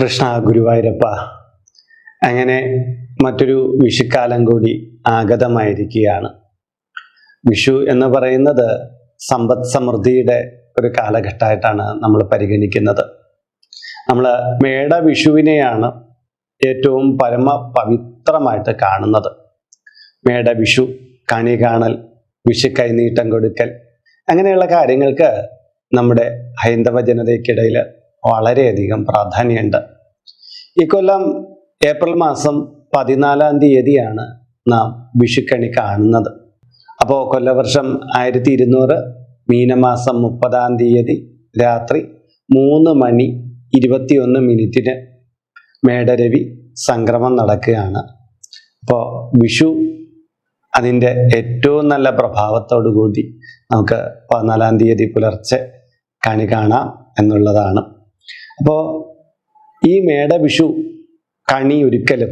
കൃഷ്ണ ഗുരുവായൂരപ്പ. അങ്ങനെ മറ്റൊരു വിഷുക്കാലം കൂടി ആഗതമായിരിക്കുകയാണ്. വിഷു എന്ന് പറയുന്നത് സമ്പദ് സമൃദ്ധിയുടെ ഒരു കാലഘട്ടമായിട്ടാണ് നമ്മൾ പരിഗണിക്കുന്നത്. നമ്മൾ മേട വിഷുവിനെയാണ് ഏറ്റവും പരമ പവിത്രമായിട്ട് കാണുന്നത്. മേട വിഷു കണി കാണൽ വിഷു കൈനീട്ടം കൊടുക്കൽ അങ്ങനെയുള്ള കാര്യങ്ങൾക്ക് നമ്മുടെ ഹൈന്ദവ ജനതയ്ക്കിടയിൽ വളരെയധികം പ്രാധാന്യമുണ്ട്. ഇക്കൊല്ലം ഏപ്രിൽ മാസം പതിനാലാം തീയതിയാണ് നാം വിഷുക്കണി കാണുന്നത്. അപ്പോൾ കൊല്ലവർഷം ആയിരത്തി ഇരുന്നൂറ് മീനമാസം മുപ്പതാം തീയതി രാത്രി മൂന്ന് മണി ഇരുപത്തിയൊന്ന് മിനിറ്റിന് മേടരവി സംക്രമം നടക്കുകയാണ്. അപ്പോൾ വിഷു അതിന്റെ ഏറ്റവും നല്ല പ്രഭാവത്തോടു കൂടി നമുക്ക് പതിനാലാം തീയതി പുലർച്ചെ കണി കാണാം എന്നുള്ളതാണ്. അപ്പോൾ ഈ മേടവിഷു കണി ഒരിക്കലും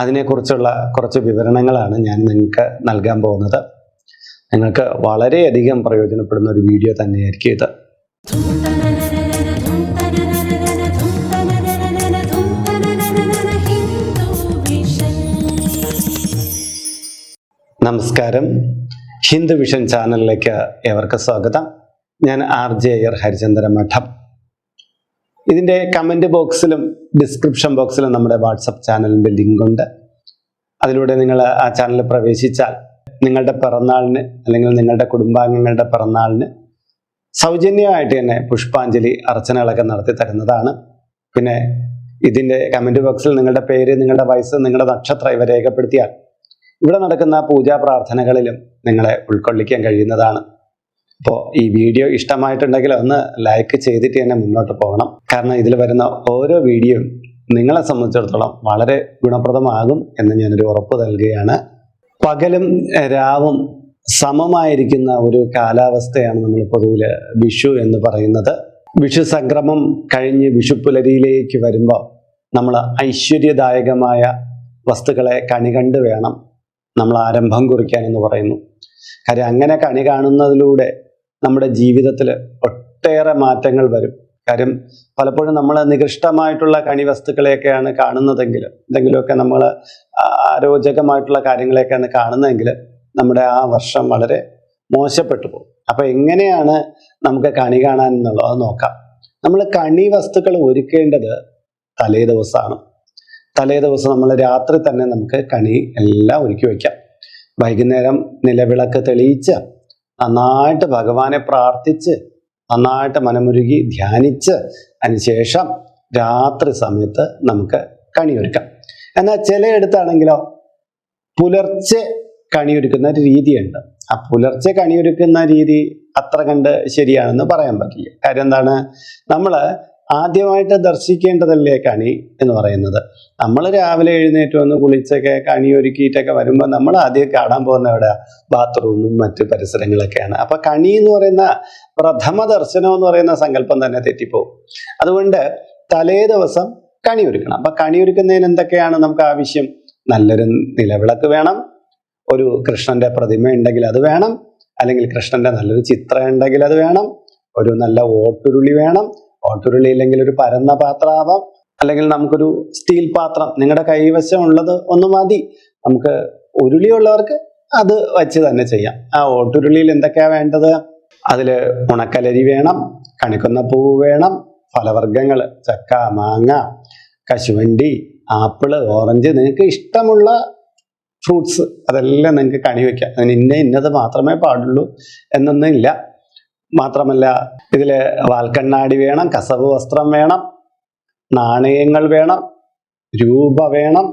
അതിനെക്കുറിച്ചുള്ള കുറച്ച് വിവരണങ്ങളാണ് ഞാൻ നിങ്ങൾക്ക് നൽകാൻ പോകുന്നത്. നിങ്ങൾക്ക് വളരെയധികം പ്രയോജനപ്പെടുന്ന ഒരു വീഡിയോ തന്നെയായിരിക്കും ഇത്. നമസ്കാരം. ഹിന്ദു വിഷൻ ചാനലിലേക്ക് ഏവർക്ക് സ്വാഗതം. ഞാൻ ആർ ജെ അയ്യർ ഹരിചന്ദ്ര മഠം. ഇതിന്റെ കമന്റ് ബോക്സിലും ഡിസ്ക്രിപ്ഷൻ ബോക്സിലും നമ്മുടെ വാട്സപ്പ് ചാനലിന്റെ ലിങ്ക് ഉണ്ട്. അതിലൂടെ നിങ്ങൾ ആ ചാനലിൽ പ്രവേശിച്ചാൽ നിങ്ങളുടെ പിറന്നാളിന് അല്ലെങ്കിൽ നിങ്ങളുടെ കുടുംബാംഗങ്ങളുടെ പിറന്നാളിന് സൗജന്യമായിട്ട് തന്നെ പുഷ്പാഞ്ജലി അർച്ചനകളൊക്കെ നടത്തി തരുന്നതാണ്. പിന്നെ ഇതിന്റെ കമന്റ് ബോക്സിൽ നിങ്ങളുടെ പേര് നിങ്ങളുടെ വയസ്സ് നിങ്ങളുടെ നക്ഷത്രം ഇവ രേഖപ്പെടുത്തിയാൽ ഇവിടെ നടക്കുന്ന പൂജാ പ്രാർത്ഥനകളിലും നിങ്ങളെ ഉൾക്കൊള്ളിക്കാൻ കഴിയുന്നതാണ്. അപ്പോൾ ഈ വീഡിയോ ഇഷ്ടമായിട്ടുണ്ടെങ്കിൽ ഒന്ന് ലൈക്ക് ചെയ്തിട്ട് തന്നെ മുന്നോട്ട് പോകണം. കാരണം ഇതിൽ വരുന്ന ഓരോ വീഡിയോയും നിങ്ങളെ സംബന്ധിച്ചിടത്തോളം വളരെ ഗുണപ്രദമാകും എന്ന് ഞാനൊരു ഉറപ്പ് നൽകുകയാണ്. പകലും രാവും സമമായിരിക്കുന്ന ഒരു കാലാവസ്ഥയാണ് നമ്മൾ പൊതുവിൽ വിഷു എന്ന് പറയുന്നത്. വിഷു സംക്രമം കഴിഞ്ഞ് വിഷു പുലരിയിലേക്ക് വരുമ്പോൾ നമ്മൾ ഐശ്വര്യദായകമായ വസ്തുക്കളെ കണി കണ്ട് വേണം നമ്മൾ ആരംഭം കുറിക്കാൻ എന്ന് പറയുന്നു. കാര്യം അങ്ങനെ കണി കാണുന്നതിലൂടെ നമ്മുടെ ജീവിതത്തിൽ ഒട്ടേറെ മാറ്റങ്ങൾ വരും. കാര്യം പലപ്പോഴും നമ്മൾ നികൃഷ്ടമായിട്ടുള്ള കണി വസ്തുക്കളെയൊക്കെയാണ് കാണുന്നതെങ്കിൽ എന്തെങ്കിലുമൊക്കെ നമ്മൾ അരോചകമായിട്ടുള്ള കാര്യങ്ങളെയൊക്കെയാണ് കാണുന്നതെങ്കിൽ നമ്മുടെ ആ വർഷം വളരെ മോശപ്പെട്ടു പോകും. അപ്പൊ എങ്ങനെയാണ് നമുക്ക് കണി കാണാൻ എന്നുള്ളത് നോക്കാം. നമ്മൾ കണി വസ്തുക്കൾ ഒരുക്കേണ്ടത് തലേ ദിവസമാണ്. തലേ ദിവസം നമ്മൾ രാത്രി തന്നെ നമുക്ക് കണി എല്ലാം ഒരുക്കി വയ്ക്കാം വൈകുന്നേരം നിലവിളക്ക് തെളിയിച്ച് നന്നായിട്ട് ഭഗവാനെ പ്രാർത്ഥിച്ച് നന്നായിട്ട് മനമുരുകി ധ്യാനിച്ച് അതിനുശേഷം രാത്രി സമയത്ത് നമുക്ക് കണിയൊരുക്കാം. എന്നാൽ ചിലയിടത്താണെങ്കിലോ പുലർച്ചെ കണിയൊരുക്കുന്ന ഒരു രീതിയുണ്ട്. ആ പുലർച്ചെ കണിയൊരുക്കുന്ന രീതി അത്ര കണ്ട് ശരിയാണെന്ന് പറയാൻ പറ്റില്ല. കാര്യം എന്താണ്? നമ്മൾ ആദ്യമായിട്ട് ദർശിക്കേണ്ടതല്ലേ കണി എന്ന് പറയുന്നത്? നമ്മൾ രാവിലെ എഴുന്നേറ്റ് വന്ന് കുളിച്ചൊക്കെ കണി ഒരുക്കിയിട്ടൊക്കെ വരുമ്പോൾ നമ്മൾ ആദ്യം കാണാൻ പോകുന്ന എവിടെ ബാത്റൂമും മറ്റു പരിസരങ്ങളൊക്കെയാണ്. അപ്പൊ കണി എന്ന് പറയുന്ന പ്രഥമ ദർശനം എന്ന് പറയുന്ന സങ്കല്പം തന്നെ തെറ്റിപ്പോകും അതുകൊണ്ട് തലേ ദിവസം കണി ഒരുക്കണം. അപ്പൊ കണി ഒരുക്കുന്നതിന് എന്തൊക്കെയാണ് നമുക്ക് ആവശ്യം? നല്ലൊരു നിലവിളക്ക് വേണം. ഒരു കൃഷ്ണന്റെ പ്രതിമ ഉണ്ടെങ്കിൽ അത് വേണം. അല്ലെങ്കിൽ കൃഷ്ണന്റെ നല്ലൊരു ചിത്രം ഉണ്ടെങ്കിൽ അത് വേണം. ഒരു നല്ല ഓട്ടുരുളി വേണം. ഓട്ടുരുളി ഇല്ലെങ്കിൽ ഒരു പരന്ന പാത്രമാവാം അല്ലെങ്കിൽ നമുക്കൊരു സ്റ്റീൽ പാത്രം നിങ്ങളുടെ കൈവശം ഉള്ളത് ഒന്ന് മതി. നമുക്ക് ഉരുളിയുള്ളവർക്ക് അത് വെച്ച് തന്നെ ചെയ്യാം. ആ ഓട്ടുരുളിയിൽ എന്തൊക്കെയാ വേണ്ടത്? അതിൽ ഉണക്കലരി വേണം കണിക്കുന്ന പൂവ് വേണം ഫലവർഗങ്ങൾ ചക്ക മാങ്ങ കശുവണ്ടി ആപ്പിൾ ഓറഞ്ച് നിങ്ങൾക്ക് ഇഷ്ടമുള്ള ഫ്രൂട്ട്സ് അതെല്ലാം നിങ്ങൾക്ക് കണി വയ്ക്കാം അതിന് ഇന്ന ഇന്നത് മാത്രമേ പാടുള്ളൂ എന്നൊന്നും ഇല്ല. മാത്രമല്ല ഇതിൽ വാൽക്കണ്ണാടി വേണം കസവ് വസ്ത്രം വേണം നാണയങ്ങൾ വേണം രൂപ വേണം.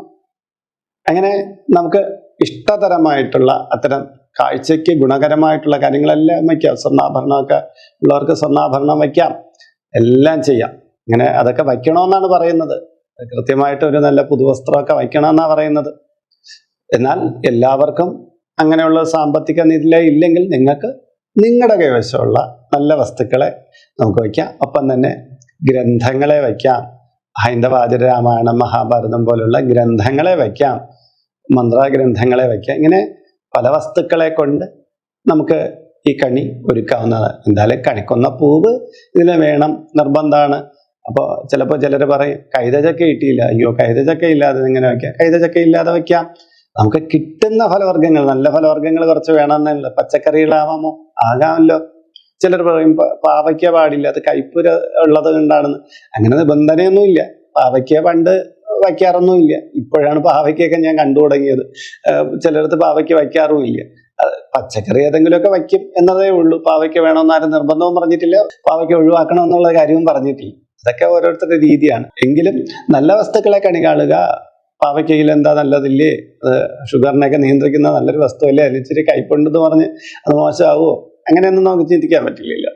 അങ്ങനെ നമുക്ക് ഇഷ്ടതരമായിട്ടുള്ള അത്തരം കാഴ്ചയ്ക്ക് ഗുണകരമായിട്ടുള്ള കാര്യങ്ങളെല്ലാം വയ്ക്കാം. സ്വർണാഭരണമൊക്കെ ഉള്ളവർക്ക് സ്വർണാഭരണം വയ്ക്കാം. എല്ലാം ചെയ്യാം. ഇങ്ങനെ അതൊക്കെ വയ്ക്കണമെന്നാണ് പറയുന്നത്. കൃത്യമായിട്ട് ഒരു നല്ല പുതുവസ്ത്രമൊക്കെ വയ്ക്കണമെന്നാണ് പറയുന്നത്. എന്നാൽ എല്ലാവർക്കും അങ്ങനെയുള്ള സാമ്പത്തിക നില ഇല്ലെങ്കിൽ നിങ്ങൾക്ക് നിങ്ങളുടെ കൈവശമുള്ള നല്ല വസ്തുക്കളെ നമുക്ക് വയ്ക്കാം. ഒപ്പം തന്നെ ഗ്രന്ഥങ്ങളെ വയ്ക്കാം. ഹൈന്ദവാചര രാമായണം മഹാഭാരതം പോലുള്ള ഗ്രന്ഥങ്ങളെ വയ്ക്കാം. മന്ത്രഗ്രന്ഥങ്ങളെ വയ്ക്കാം. ഇങ്ങനെ പല വസ്തുക്കളെ കൊണ്ട് നമുക്ക് ഈ കണി ഒരുക്കാവുന്നതാണ്. എന്തായാലും കണിക്കുന്ന പൂവ് ഇതിൽ വേണം നിർബന്ധമാണ്. അപ്പോൾ ചിലപ്പോൾ ചിലർ പറയും കൈതചക്ക കിട്ടിയില്ല. അയ്യോ കൈതചക്ക ഇല്ലാതെ ഇങ്ങനെ വയ്ക്കാം. കൈതചക്ക ഇല്ലാതെ വയ്ക്കാം. നമുക്ക് കിട്ടുന്ന ഫലവർഗങ്ങൾ നല്ല ഫലവർഗങ്ങൾ കുറച്ച് വേണമെന്നല്ല. പച്ചക്കറികളാവാമോ? ആകാമല്ലോ. ചിലർ പറയും "പ- പാവയ്ക്ക പാടില്ല അത് കയ്പുര ഉള്ളത് കൊണ്ടാണെന്ന്. അങ്ങനെ നിബന്ധനയൊന്നുമില്ല. പാവയ്ക്ക പണ്ട് വയ്ക്കാറൊന്നുമില്ല. ഇപ്പോഴാണ് പാവയ്ക്കൊക്കെ ഞാൻ കണ്ടു തുടങ്ങിയത്. ചിലടത്ത് പാവയ്ക്ക് വയ്ക്കാറുമില്ല. പച്ചക്കറി ഏതെങ്കിലുമൊക്കെ വയ്ക്കും എന്നതേ ഉള്ളൂ. പാവയ്ക്ക വേണമെന്ന് ആരും നിർബന്ധവും പറഞ്ഞിട്ടില്ല. പാവയ്ക്ക ഒഴിവാക്കണം എന്നുള്ള കാര്യവും പറഞ്ഞിട്ടില്ല. അതൊക്കെ ഓരോരുത്തരുടെ രീതിയാണ്. എങ്കിലും നല്ല വസ്തുക്കളെ കണി കാണുക പാവയ്ക്കയിൽ എന്താ നല്ലതില്ലേ? അത് ഷുഗറിനെയൊക്കെ നിയന്ത്രിക്കുന്ന നല്ലൊരു വസ്തുവല്ലേ? അതിൽ ഇച്ചിരി കയ്പുണ്ടെന്ന് പറഞ്ഞ് അത് മോശമാവുമോ അങ്ങനെയൊന്നും നമുക്ക് ചിന്തിക്കാൻ പറ്റില്ലല്ലോ.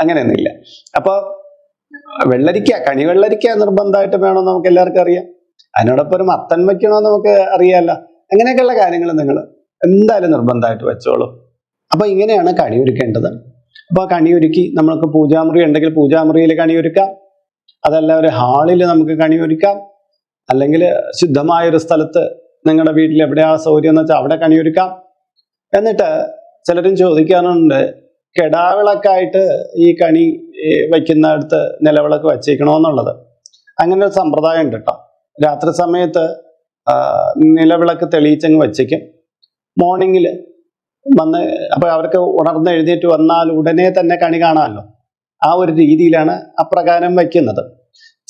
അങ്ങനെയൊന്നുമില്ല. അപ്പോൾ വെള്ളരിക്ക കണി വെള്ളരിക്ക നിർബന്ധമായിട്ട് വേണമെന്ന് നമുക്ക് എല്ലാവർക്കും അറിയാം? അതിനോടൊപ്പം ഒരു മത്തൻ വയ്ക്കണമെന്ന് നമുക്ക് അറിയാമല്ലോ അങ്ങനെയൊക്കെയുള്ള കാര്യങ്ങൾ നിങ്ങൾ എന്തായാലും നിർബന്ധമായിട്ട് വെച്ചോളൂ. അപ്പോൾ ഇങ്ങനെയാണ് കണി ഒരുക്കേണ്ടത്. അപ്പോൾ കണി ഒരുക്കി നമ്മൾക്ക് പൂജാമുറി ഉണ്ടെങ്കിൽ പൂജാമുറിയിൽ കണി ഒരുക്കാം. അതല്ല ഒരു ഹാളിൽ നമുക്ക് കണി ഒരുക്കാം. അല്ലെങ്കിൽ ശുദ്ധമായ ഒരു സ്ഥലത്ത് നിങ്ങളുടെ വീട്ടിൽ എവിടെയാ സൗകര്യം എന്ന് വെച്ചാൽ അവിടെ കണിയൊരുക്കാം. എന്നിട്ട് ചിലരും ചോദിക്കാറുണ്ട് കെടാവിളക്കായിട്ട് ഈ കണി വയ്ക്കുന്ന വയ്ക്കുന്നിടത്ത് നിലവിളക്ക് വച്ചേക്കണമെന്നുള്ളത് അങ്ങനെ ഒരു സമ്പ്രദായം ഉണ്ട് കേട്ടോ. രാത്രി സമയത്ത് നിലവിളക്ക് തെളിയിച്ചങ്ങ് വച്ചേക്കും മോർണിംഗിൽ വന്ന് അപ്പോൾ അവർക്ക് ഉണർന്ന് എഴുന്നേറ്റ് വന്നാൽ ഉടനെ തന്നെ കണി കാണാമല്ലോ. ആ ഒരു രീതിയിലാണ് അപ്രകാരം വയ്ക്കുന്നത്.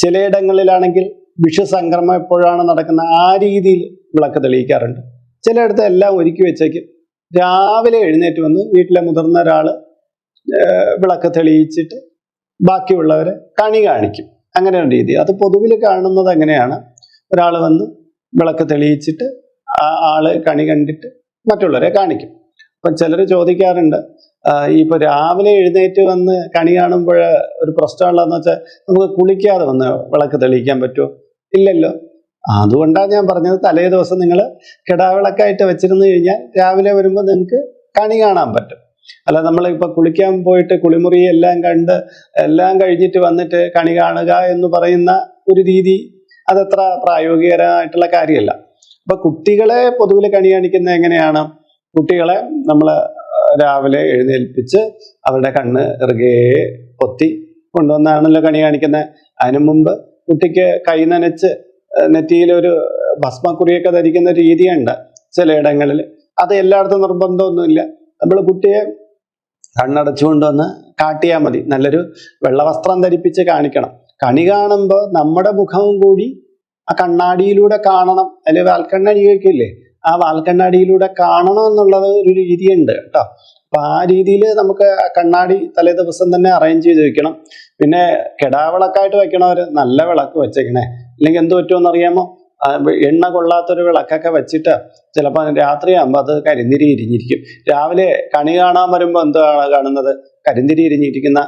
ചിലയിടങ്ങളിലാണെങ്കിൽ വിഷു സംക്രമം എപ്പോഴാണ് നടക്കുന്നത് ആ രീതിയിൽ വിളക്ക് തെളിയിക്കാറുണ്ട്. ചിലയിടത്ത് എല്ലാം ഒരുക്കി വെച്ചേക്കും. രാവിലെ എഴുന്നേറ്റ് വന്ന് വീട്ടിലെ മുതിർന്ന ഒരാൾ വിളക്ക് തെളിയിച്ചിട്ട് ബാക്കിയുള്ളവരെ കണി കാണിക്കും. അങ്ങനെ ഒരു രീതി. അത് പൊതുവിൽ കാണുന്നത് എങ്ങനെയാണ്? ഒരാൾ വന്ന് വിളക്ക് തെളിയിച്ചിട്ട് ആ ആൾ കണി കണ്ടിട്ട് മറ്റുള്ളവരെ കാണിക്കും. അപ്പം ചിലർ ചോദിക്കാറുണ്ട് ഇപ്പൊ രാവിലെ എഴുന്നേറ്റ് വന്ന് കണി കാണുമ്പോൾ ഒരു പ്രശ്നമുള്ളതെന്ന് വെച്ചാൽ നമുക്ക് കുളിക്കാതെ വന്ന് വിളക്ക് തെളിയിക്കാൻ പറ്റുമോ? ഇല്ലല്ലോ. അതുകൊണ്ടാണ് ഞാൻ പറഞ്ഞത് തലേ ദിവസം നിങ്ങൾ കിടാവിളക്കായിട്ട് വെച്ചിരുന്നു കഴിഞ്ഞാൽ രാവിലെ വരുമ്പോൾ നിങ്ങൾക്ക് കണി കാണാൻ പറ്റും. അല്ല നമ്മൾ കുളിക്കാൻ പോയിട്ട് കുളിമുറി എല്ലാം കണ്ട് എല്ലാം കഴിഞ്ഞിട്ട് വന്നിട്ട് കണി കാണുക എന്ന് പറയുന്ന ഒരു രീതി അതത്ര പ്രായോഗികരമായിട്ടുള്ള കാര്യമല്ല അപ്പൊ കുട്ടികളെ പൊതുവിൽ കണി കാണിക്കുന്നത് എങ്ങനെയാണ്? കുട്ടികളെ നമ്മൾ രാവിലെ എഴുന്നേൽപ്പിച്ച് അവരുടെ കണ്ണ് ഇറുകെ പൊത്തി കൊണ്ടുവന്നാണല്ലോ കണി കാണിക്കുന്നത്. അതിനു മുമ്പ് കുട്ടിക്ക് കൈ നനച്ച് നെറ്റിയിൽ ഒരു ഭസ്മക്കുറിയൊക്കെ ധരിക്കുന്ന രീതിയുണ്ട് ചിലയിടങ്ങളിൽ. അത് എല്ലായിടത്തും നിർബന്ധമൊന്നുമില്ല. നമ്മൾ കുട്ടിയെ കണ്ണടച്ചുകൊണ്ട് കൊണ്ടുവന്ന് കാട്ടിയാൽ മതി. നല്ലൊരു വെള്ളവസ്ത്രം ധരിപ്പിച്ച് കാണിക്കണം. കണി കാണുമ്പോൾ നമ്മുടെ മുഖവും കൂടി ആ കണ്ണാടിയിലൂടെ കാണണം. അല്ലെങ്കിൽ വാൽക്കണ്ണാടി ചോദിക്കില്ലേ? ആ വാൽക്കണ്ണാടിയിലൂടെ കാണണം എന്നുള്ളത് ഒരു രീതിയുണ്ട് കേട്ടോ. അപ്പൊ ആ രീതിയിൽ നമുക്ക് കണ്ണാടി തലേ ദിവസം തന്നെ അറേഞ്ച് ചെയ്ത് വെക്കണം. പിന്നെ കെടാവിളക്കായിട്ട് വെക്കണവർ നല്ല വിളക്ക് വെച്ചേക്കണേ. അല്ലെങ്കിൽ എന്ത് പറ്റുമെന്ന് അറിയാമോ? എണ്ണ കൊള്ളാത്തൊരു വിളക്കൊക്കെ വെച്ചിട്ട് ചിലപ്പോൾ രാത്രിയാകുമ്പോൾ അത് കരിന്തിരി ഇരിഞ്ഞിരിക്കും. രാവിലെ കണി കാണാൻ വരുമ്പോൾ എന്താണ് കാണുന്നത്? കരിന്തിരി ഇരിഞ്ഞിരിക്കുന്ന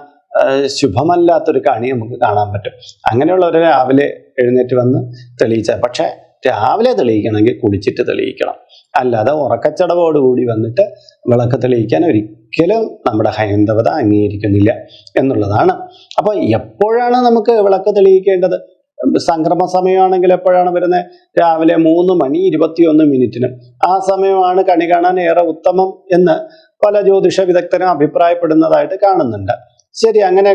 ശുഭമല്ലാത്തൊരു കണി നമുക്ക് കാണാൻ പറ്റും. അങ്ങനെയുള്ളവർ രാവിലെ എഴുന്നേറ്റ് വന്ന് തെളിയിച്ചാൽ പക്ഷേ രാവിലെ തെളിയിക്കണമെങ്കിൽ കുളിച്ചിട്ട് തെളിയിക്കണം. അല്ലാതെ ഉറക്കച്ചടവോടുകൂടി വന്നിട്ട് വിളക്ക് തെളിയിക്കാൻ ഒരിക്കലും നമ്മുടെ ഹൈന്ദവത അംഗീകരിക്കുന്നില്ല എന്നുള്ളതാണ്. അപ്പോൾ എപ്പോഴാണ് നമുക്ക് വിളക്ക് തെളിയിക്കേണ്ടത്? സംക്രമ സമയമാണെങ്കിൽ എപ്പോഴാണ് വരുന്നത് രാവിലെ മൂന്ന് മണി ഇരുപത്തിയൊന്ന് മിനിറ്റിന്. ആ സമയമാണ് കണി കാണാൻ ഏറെ ഉത്തമം എന്ന് പല ജ്യോതിഷ വിദഗ്ധരും അഭിപ്രായപ്പെടുന്നതായിട്ട് കാണുന്നുണ്ട്. ശരി അങ്ങനെ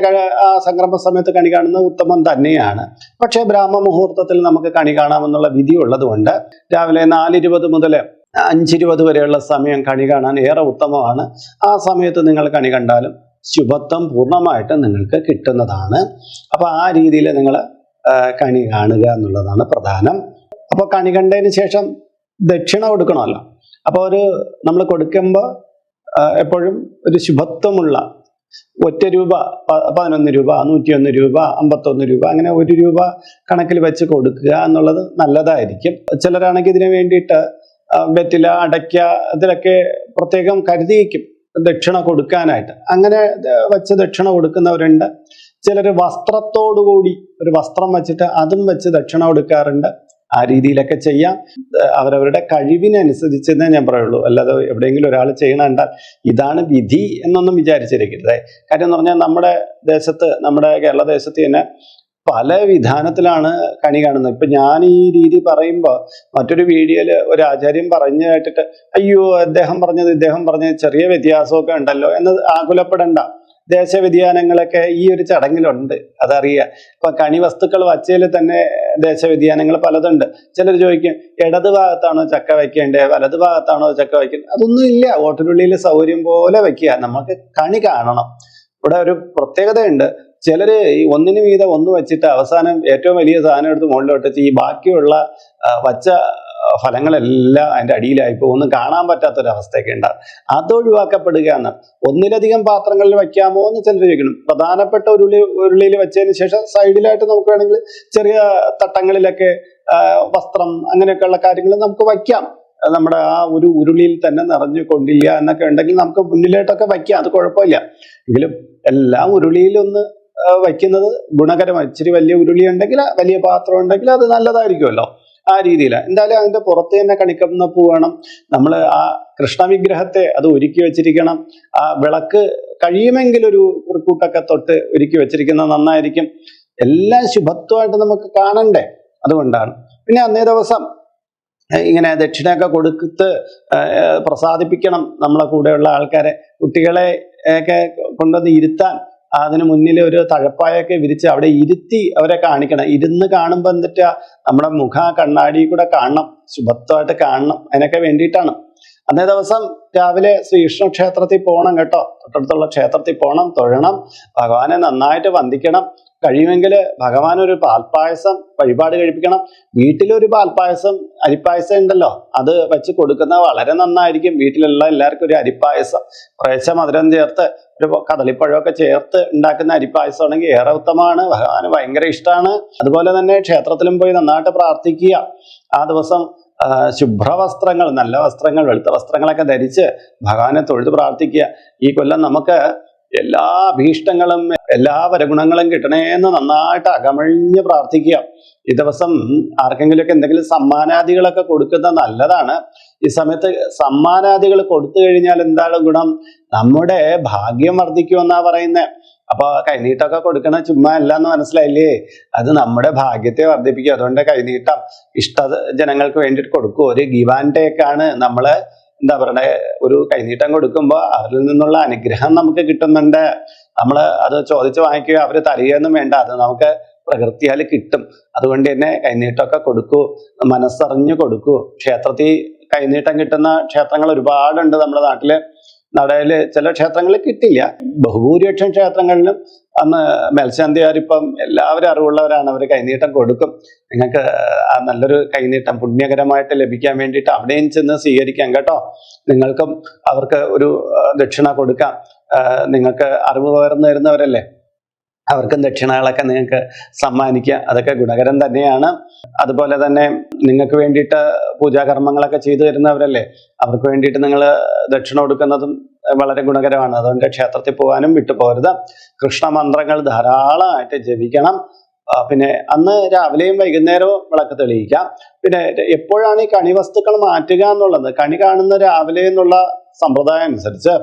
ആ സംക്രമ സമയത്ത് കണി കാണുന്നത് ഉത്തമം തന്നെയാണ്. പക്ഷേ ബ്രാഹ്മ മുഹൂർത്തത്തിൽ നമുക്ക് കണി കാണാമെന്നുള്ള വിധി ഉള്ളതുകൊണ്ട് രാവിലെ നാലിരുപത് മുതൽ അഞ്ചിരുപത് വരെയുള്ള സമയം കണി കാണാൻ ഏറെ ഉത്തമമാണ്. ആ സമയത്ത് നിങ്ങൾ കണി കണ്ടാലും ശുഭത്വം പൂർണമായിട്ട് നിങ്ങൾക്ക് കിട്ടുന്നതാണ്. അപ്പോൾ ആ രീതിയിൽ നിങ്ങൾ കണി കാണുക എന്നുള്ളതാണ് പ്രധാനം. അപ്പോൾ കണി കണ്ടതിന് ശേഷം ദക്ഷിണ കൊടുക്കണമല്ലോ. അപ്പോൾ ഒരു നമ്മൾ കൊടുക്കുമ്പോൾ എപ്പോഴും ഒരു ശുഭത്വമുള്ള ഒറ്റ രൂപ പതിനൊന്ന് രൂപ നൂറ്റിയൊന്ന് രൂപ അമ്പത്തൊന്ന് രൂപ അങ്ങനെ ഒരു രൂപ കണക്കിൽ വെച്ച് കൊടുക്കുക എന്നുള്ളത് നല്ലതായിരിക്കും. ചിലരാണെങ്കിൽ ഇതിനു വേണ്ടിയിട്ട് വെറ്റില അടയ്ക്ക ഇതിലൊക്കെ പ്രത്യേകം കരുതിയിക്കും ദക്ഷിണ കൊടുക്കാനായിട്ട്. അങ്ങനെ വെച്ച് ദക്ഷിണ കൊടുക്കുന്നവരുണ്ട്. ചിലർ വസ്ത്രത്തോടുകൂടി ഒരു വസ്ത്രം വെച്ചിട്ട് അതും വെച്ച് ദക്ഷിണ കൊടുക്കാറുണ്ട്. ആ രീതിയിലൊക്കെ ചെയ്യാം. അവരവരുടെ അവരവരുടെ കഴിവിനനുസരിച്ചെന്നേ ഞാൻ പറയുള്ളൂ. അല്ലാതെ എവിടെയെങ്കിലും ഒരാൾ ചെയ്യണണ്ട ഇതാണ് വിധി എന്നൊന്നും വിചാരിച്ചിരിക്കരുത്. കാര്യം എന്ന് പറഞ്ഞാൽ നമ്മുടെ ദേശത്ത് നമ്മുടെ കേരള ദേശത്ത് തന്നെ പല വിധാനത്തിലാണ് കണി കാണുന്നത്. ഇപ്പൊ ഞാൻ ഈ രീതി പറയുമ്പോൾ മറ്റൊരു വീഡിയോയിൽ ഒരു ആചാര്യം പറഞ്ഞു കേട്ടിട്ട് അയ്യോ അദ്ദേഹം പറഞ്ഞത് ഇദ്ദേഹം പറഞ്ഞത് ചെറിയ വ്യത്യാസമൊക്കെ ഉണ്ടല്ലോ എന്ന് ആകുലപ്പെടണ്ട. ദേശവ്യതിയാനങ്ങളൊക്കെ ഈ ഒരു ചടങ്ങിലുണ്ട് അതറിയാം. ഇപ്പൊ കണി വസ്തുക്കൾ വച്ചതിൽ തന്നെ ദേശവ്യതിയാനങ്ങൾ പലതുണ്ട്. ചിലർ ചോദിക്കും ഇടത് ഭാഗത്താണോ ചക്ക വയ്ക്കേണ്ടത് വലത് ഭാഗത്താണോ ചക്ക വയ്ക്കേണ്ടത് അതൊന്നും ഇല്ല. ഓട്ടുരുള്ളിയിൽ സൗകര്യം പോലെ വെക്കുക നമുക്ക് കണി കാണണം. ഇവിടെ ഒരു പ്രത്യേകതയുണ്ട്. ചിലര് ഈ ഒന്നിന് വീതം ഒന്ന് വെച്ചിട്ട് അവസാനം ഏറ്റവും വലിയ സാധനം എടുത്ത് മുകളിലോട്ട് വെച്ച് ഈ ബാക്കിയുള്ള വച്ച ഫലങ്ങളെല്ലാം അതിന്റെ അടിയിലായി ഒന്നും കാണാൻ പറ്റാത്തൊരവസ്ഥയൊക്കെ ഉണ്ടാകും അതൊഴിവാക്കപ്പെടുക എന്ന് ഒന്നിലധികം പാത്രങ്ങളിൽ വയ്ക്കാമോ എന്ന് ചിലർ ചോദിക്കണം. പ്രധാനപ്പെട്ട ഉരുളി ഉരുളിയിൽ വെച്ചതിന് ശേഷം സൈഡിലായിട്ട് നമുക്ക് വേണമെങ്കിൽ ചെറിയ തട്ടങ്ങളിലൊക്കെ വസ്ത്രം അങ്ങനെയൊക്കെയുള്ള കാര്യങ്ങൾ നമുക്ക് വയ്ക്കാം. നമ്മുടെ ആ ഒരു ഉരുളിയിൽ തന്നെ നിറഞ്ഞു കൊണ്ടില്ല എന്നൊക്കെ ഉണ്ടെങ്കിൽ നമുക്ക് മുന്നിലോട്ടൊക്കെ വയ്ക്കാം. അത് കുഴപ്പമില്ല. എങ്കിലും എല്ലാം ഉരുളിയിലൊന്ന് വയ്ക്കുന്നത് ഗുണകരമായി. ഇച്ചിരി വലിയ ഉരുളി ഉണ്ടെങ്കിൽ വലിയ പാത്രം ഉണ്ടെങ്കിൽ അത് നല്ലതായിരിക്കുമല്ലോ. ആ രീതിയിൽ. എന്തായാലും അതിന്റെ പുറത്ത് തന്നെ കണിക്കുന്ന പൂ വേണം. നമ്മൾ ആ കൃഷ്ണ വിഗ്രഹത്തെ അത് ഒരുക്കി വെച്ചിരിക്കണം. ആ വിളക്ക് കഴിയുമെങ്കിൽ ഒരു കുറിക്കൂട്ടൊക്കെ തൊട്ട് ഒരുക്കി വെച്ചിരിക്കുന്നത് നന്നായിരിക്കും. എല്ലാം ശുഭത്വമായിട്ട് നമുക്ക് കാണണ്ടേ? അതുകൊണ്ടാണ്. പിന്നെ അന്നേ ദിവസം ഇങ്ങനെ ദക്ഷിണയൊക്കെ കൊടുത്ത് പ്രസാദിപ്പിക്കണം നമ്മളെ കൂടെയുള്ള ആൾക്കാരെ. കുട്ടികളെ ഒക്കെ കൊണ്ടുവന്ന് ഇരുത്താൻ അതിന് മുന്നിൽ ഒരു തഴപ്പായൊക്കെ വിരിച്ച് അവിടെ ഇരുത്തി അവരെ കാണിക്കണം. ഇരുന്ന് കാണുമ്പോൾ എന്നിട്ട് നമ്മുടെ മുഖ കണ്ണാടി കൂടെ കാണണം. ശുഭത്വമായിട്ട് കാണണം. അതിനൊക്കെ വേണ്ടിയിട്ടാണ്. അന്നേ ദിവസം രാവിലെ ശ്രീകൃഷ്ണ ക്ഷേത്രത്തിൽ പോകണം കേട്ടോ. തൊട്ടടുത്തുള്ള ക്ഷേത്രത്തിൽ പോകണം തൊഴണം. ഭഗവാനെ നന്നായിട്ട് വന്ദിക്കണം. കഴിയുമെങ്കിൽ ഭഗവാൻ ഒരു പാൽപ്പായസം വഴിപാട് കഴിപ്പിക്കണം. വീട്ടിലൊരു പാൽപ്പായസം അരിപ്പായസം ഉണ്ടല്ലോ. അത് വെച്ച് കൊടുക്കുന്ന വളരെ നന്നായിരിക്കും. വീട്ടിലുള്ള എല്ലാവർക്കും ഒരു അരിപ്പായസം. കുറേശ്ശെ മധുരം ചേർത്ത് ഒരു കദളിപ്പഴമൊക്കെ ചേർത്ത് ഉണ്ടാക്കുന്ന അരിപ്പായസം ആണെങ്കിൽ ഏറെ ഉത്തമമാണ്. ഭഗവാന് ഭയങ്കര ഇഷ്ടമാണ്. അതുപോലെ തന്നെ ക്ഷേത്രത്തിലും പോയി നന്നായിട്ട് പ്രാർത്ഥിക്കുക. ആ ദിവസം ശുഭ്രവസ്ത്രങ്ങൾ നല്ല വസ്ത്രങ്ങൾ വെളുത്ത വസ്ത്രങ്ങളൊക്കെ ധരിച്ച് ഭഗവാനെ തൊഴുത് പ്രാർത്ഥിക്കുക. ഈ കൊല്ലം നമുക്ക് എല്ലാ ഭീഷ്ടങ്ങളും എല്ലാ വരഗുണങ്ങളും കിട്ടണേ എന്ന് നന്നായിട്ട് അകമഴിഞ്ഞ് പ്രാർത്ഥിക്കുക. ഈ ദിവസം ആർക്കെങ്കിലുമൊക്കെ എന്തെങ്കിലും സമ്മാനാദികളൊക്കെ കൊടുക്കുന്നത് നല്ലതാണ്. ഈ സമയത്ത് സമ്മാനാദികൾ കൊടുത്തു കഴിഞ്ഞാൽ എന്താണ് ഗുണം? നമ്മുടെ ഭാഗ്യം വർദ്ധിക്കുമെന്നാ പറയുന്നത് അപ്പൊ കൈനീട്ടമൊക്കെ കൊടുക്കണ ചുമ്മാ അല്ല എന്ന് മനസ്സിലായില്ലേ? അത് നമ്മുടെ ഭാഗ്യത്തെ വർദ്ധിപ്പിക്കും. അതുകൊണ്ട് കൈനീട്ടം ഇഷ്ട ജനങ്ങൾക്ക് വേണ്ടിയിട്ട് കൊടുക്കും. ഒരു ഗിവാൻ ടേക്കാണ് നമ്മൾ എന്താ പറയണ ഒരു കൈനീട്ടം കൊടുക്കുമ്പോൾ അവരിൽ നിന്നുള്ള അനുഗ്രഹം നമുക്ക് കിട്ടുന്നുണ്ട്. നമ്മൾ അത് ചോദിച്ച് വാങ്ങിക്കുകയോ അവർ തരികയൊന്നും വേണ്ട. അത് നമുക്ക് പ്രകൃതിയാൽ കിട്ടും. അതുകൊണ്ട് തന്നെ കൈനീട്ടമൊക്കെ കൊടുക്കൂ മനസ്സറിഞ്ഞു കൊടുക്കൂ. ക്ഷേത്രത്തിൽ കൈനീട്ടം കിട്ടുന്ന ക്ഷേത്രങ്ങൾ ഒരുപാടുണ്ട് നമ്മുടെ നാട്ടിൽ. നടയിൽ ചില ക്ഷേത്രങ്ങളിൽ കിട്ടില്ല ബഹുഭൂരിപക്ഷം ക്ഷേത്രങ്ങളിലും അന്ന് മേൽശാന്തിയാരിപ്പം എല്ലാവരും അറിവുള്ളവരാണ്. അവർ കൈനീട്ടം കൊടുക്കും. നിങ്ങൾക്ക് ആ നല്ലൊരു കൈനീട്ടം പുണ്യകരമായിട്ട് ലഭിക്കാൻ വേണ്ടിയിട്ട് അവിടെയും ചെന്ന് സ്വീകരിക്കാം കേട്ടോ. നിങ്ങൾക്കും അവർക്ക് ഒരു ദക്ഷിണ കൊടുക്കാം. നിങ്ങൾക്ക് അറിവ് പകർന്നു തരുന്നവരല്ലേ? അവർക്കും ദക്ഷിണകളൊക്കെ നിങ്ങൾക്ക് സമ്മാനിക്കുക. അതൊക്കെ ഗുണകരം തന്നെയാണ്. അതുപോലെ തന്നെ നിങ്ങൾക്ക് വേണ്ടിയിട്ട് പൂജാകർമ്മങ്ങളൊക്കെ ചെയ്തു തരുന്നവരല്ലേ? അവർക്ക് വേണ്ടിയിട്ട് നിങ്ങൾ ദക്ഷിണ കൊടുക്കുന്നതും വളരെ ഗുണകരമാണ്. അതുകൊണ്ട് ക്ഷേത്രത്തിൽ പോകാനും വിട്ടുപോകരുത്. കൃഷ്ണമന്ത്രങ്ങൾ ധാരാളമായിട്ട് ജപിക്കണം. പിന്നെ അന്ന് രാവിലെയും വൈകുന്നേരവും വിളക്ക് തെളിയിക്കാം. പിന്നെ എപ്പോഴാണ് ഈ കണി വസ്തുക്കൾ മാറ്റുക എന്നുള്ളത്? കണി കാണുന്ന രാവിലെ എന്നുള്ള സമ്പ്രദായം അനുസരിച്ച്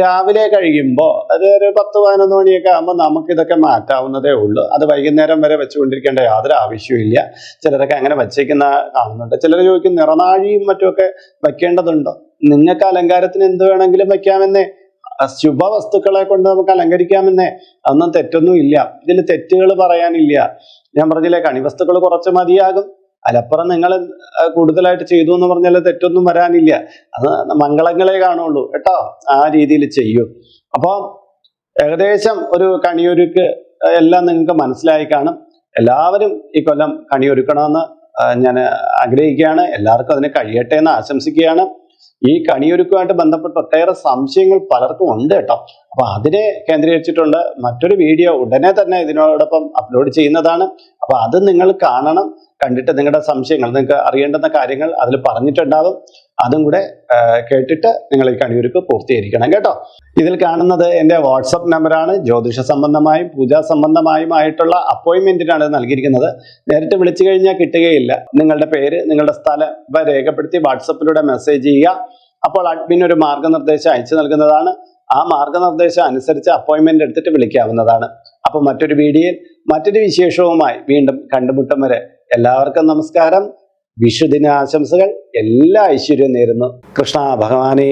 രാവിലെ കഴിയുമ്പോൾ അത് ഒരു പത്ത് പതിനൊന്ന് മണിയൊക്കെ ആകുമ്പോൾ നമുക്ക് ഇതൊക്കെ മാറ്റാവുന്നതേ ഉള്ളൂ. അത് വൈകുന്നേരം വരെ വെച്ചുകൊണ്ടിരിക്കേണ്ട യാതൊരു ആവശ്യമില്ല ചിലരൊക്കെ അങ്ങനെ വച്ചേക്കുന്ന കാണുന്നുണ്ട്. ചിലർ ചോദിക്കും നിറനാഴിയും മറ്റുമൊക്കെ വെക്കേണ്ടതുണ്ടോ? നിങ്ങൾക്ക് അലങ്കാരത്തിന് എന്ത് വേണമെങ്കിലും വെക്കാമെന്നേ. ആ ശുഭവസ്തുക്കളെ കൊണ്ട് നമുക്ക് അലങ്കരിക്കാമെന്നേ. അതൊന്നും തെറ്റൊന്നും ഇല്ല. ഇതിൽ തെറ്റുകൾ പറയാനില്ല. ഞാൻ പറഞ്ഞില്ലേ കണിവസ്തുക്കൾ കുറച്ച് മതിയാകും. അതിലപ്പുറം നിങ്ങൾ കൂടുതലായിട്ട് ചെയ്തു എന്ന് പറഞ്ഞാൽ തെറ്റൊന്നും വരാനില്ല. അത് മംഗളങ്ങളെ കാണുള്ളൂ കേട്ടോ ആ രീതിയിൽ ചെയ്യൂ. അപ്പോൾ ഏകദേശം ഒരു കണിയൊരുക്ക് എല്ലാം നിങ്ങൾക്ക് മനസ്സിലായി കാണും. എല്ലാവരും ഈ കൊല്ലം കണിയൊരുക്കണമെന്ന് ഞാൻ ആഗ്രഹിക്കുകയാണ്. എല്ലാവർക്കും അതിന് കഴിയട്ടെ എന്ന് ആശംസിക്കുകയാണ്. ഈ കണിയൊരുക്കുമായിട്ട് ബന്ധപ്പെട്ട് ഒട്ടേറെ സംശയങ്ങൾ പലർക്കും ഉണ്ട് കേട്ടോ. അപ്പൊ അതിനെ കേന്ദ്രീകരിച്ചിട്ടുണ്ട്. മറ്റൊരു വീഡിയോ ഉടനെ തന്നെ ഇതിനോടൊപ്പം അപ്ലോഡ് ചെയ്യുന്നതാണ്. അപ്പൊ അത് നിങ്ങൾ കാണണം. കണ്ടിട്ട് നിങ്ങളുടെ സംശയങ്ങൾ നിങ്ങൾക്ക് അറിയേണ്ടുന്ന കാര്യങ്ങൾ അതിൽ പറഞ്ഞിട്ടുണ്ടാവും. അതും കൂടെ കേട്ടിട്ട് നിങ്ങൾ ഈ കണിയൊരുക്ക് പൂർത്തീകരിക്കണം കേട്ടോ. ഇതിൽ കാണുന്നത് എന്റെ വാട്സപ്പ് നമ്പറാണ്. ജ്യോതിഷ സംബന്ധമായും പൂജാ സംബന്ധമായും ആയിട്ടുള്ള അപ്പോയിൻമെന്റിനാണ് നൽകിയിരിക്കുന്നത്. നേരിട്ട് വിളിച്ചു കഴിഞ്ഞാൽ കിട്ടുകയില്ല. നിങ്ങളുടെ പേര് നിങ്ങളുടെ സ്ഥലം രേഖപ്പെടുത്തി വാട്സപ്പിലൂടെ മെസ്സേജ് ചെയ്യുക. അപ്പോൾ അഡ്മിൻ ഒരു മാർഗനിർദ്ദേശം അയച്ചു നൽകുന്നതാണ്. ആ മാർഗനിർദ്ദേശം അനുസരിച്ച് അപ്പോയിൻമെന്റ് എടുത്തിട്ട് വിളിക്കാവുന്നതാണ്. അപ്പോൾ മറ്റൊരു വീഡിയോയിൽ മറ്റൊരു വിശേഷവുമായി വീണ്ടും കണ്ടുമുട്ടം വരെ എല്ലാവർക്കും നമസ്കാരം. വിഷുദിന ആശംസകൾ എല്ലാ ഐശ്വര്യവും നേരുന്നു. കൃഷ്ണ ഭഗവാനേ.